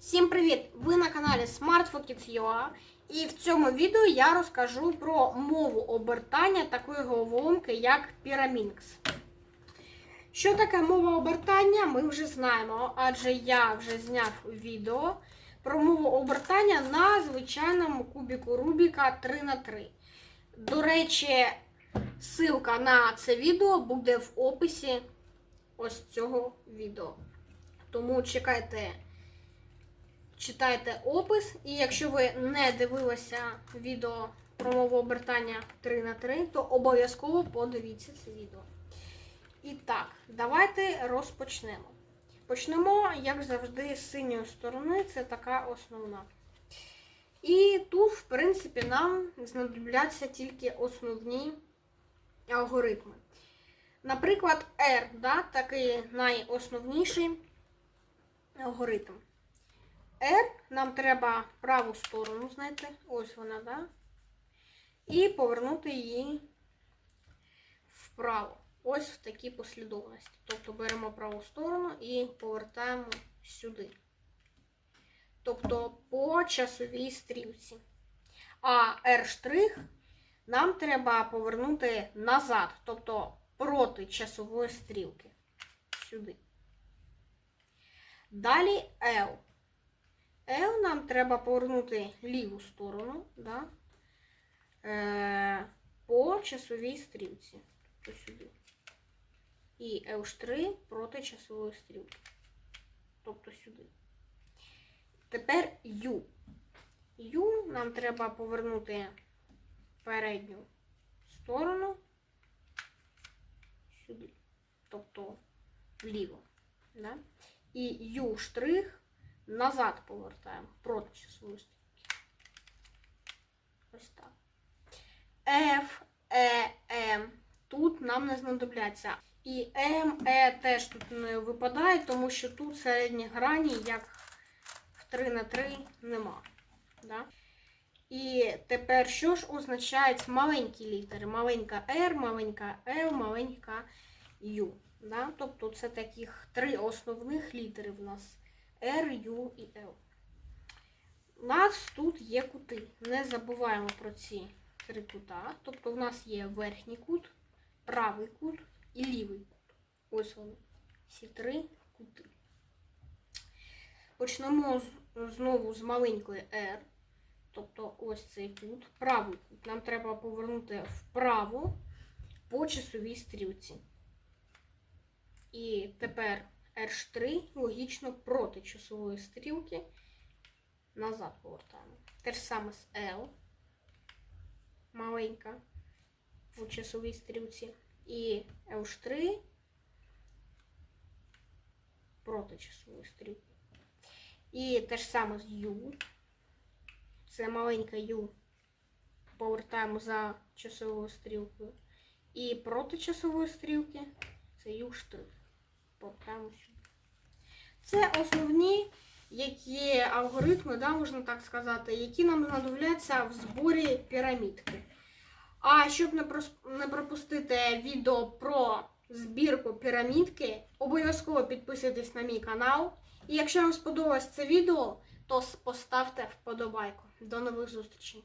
Всім привіт! Ви на каналі SmartFocus.ua і в цьому відео я розкажу про мову обертання такої головоломки, як Pyraminx. Що таке мова обертання, ми вже знаємо, адже я вже зняв відео про мову обертання на звичайному кубіку Рубіка 3х3. До речі, ссылка на це відео буде в описі ось цього відео. Тому чекайте. Читайте опис, і якщо ви не дивилися відео про мову обертання 3 на 3 то обов'язково подивіться це відео. І так, давайте розпочнемо. Почнемо, як завжди, з синьої сторони, це така основна. І тут, в принципі, нам знадобляться тільки основні алгоритми. Наприклад, R, да, такий найосновніший алгоритм. R нам треба праву сторону знайти. Ось вона, да? І повернути її вправо. Ось в такій послідовності. Тобто беремо праву сторону і повертаємо сюди. Тобто по часовій стрілці. А R' нам треба повернути назад, тобто проти часової стрілки. Сюди. Далі L. Нам треба повернути ліву сторону да? е, по часовій стрілці. Тобто сюди. І L' проти часової стрілки. Тобто сюди. Тепер U. U нам треба повернути передню сторону сюди. Тобто вліво. Да? І U' штрих назад повертаємо проти часової стрілки. Ось так. F, E, M. Тут нам не знадобляться. І М, Е теж тут не випадає, тому що тут середні грані, як в 3 на 3 нема. Да? І тепер що ж означають маленькі літери? Маленька R, маленька L, маленька U. Да? Тобто це таких три основних літери в нас. R, U і L. У нас тут є кути. Не забуваємо про ці три кута. Тобто в нас є верхній кут, правий кут і лівий кут. Ось вони. Ці три кути. Почнемо знову з маленької R. Тобто ось цей кут, правий кут. Нам треба повернути вправо по часовій стрілці. І тепер R' логічно проти часової стрілки назад повертаємо. Те ж саме з L. Маленька по часовій стрілці. І L' проти часової стрілки. І те ж саме з U. Це маленька U. Повертаємо за часовою стрілкою. І проти часової стрілки це U'. Повертаємо сюди. Це основні які алгоритми, да, можна так сказати, які нам знадобляться в зборі пірамідки. А щоб не, пропустити відео про збірку пірамідки, обов'язково підписуйтесь на мій канал. І якщо вам сподобалось це відео, то поставте вподобайку. До нових зустрічей!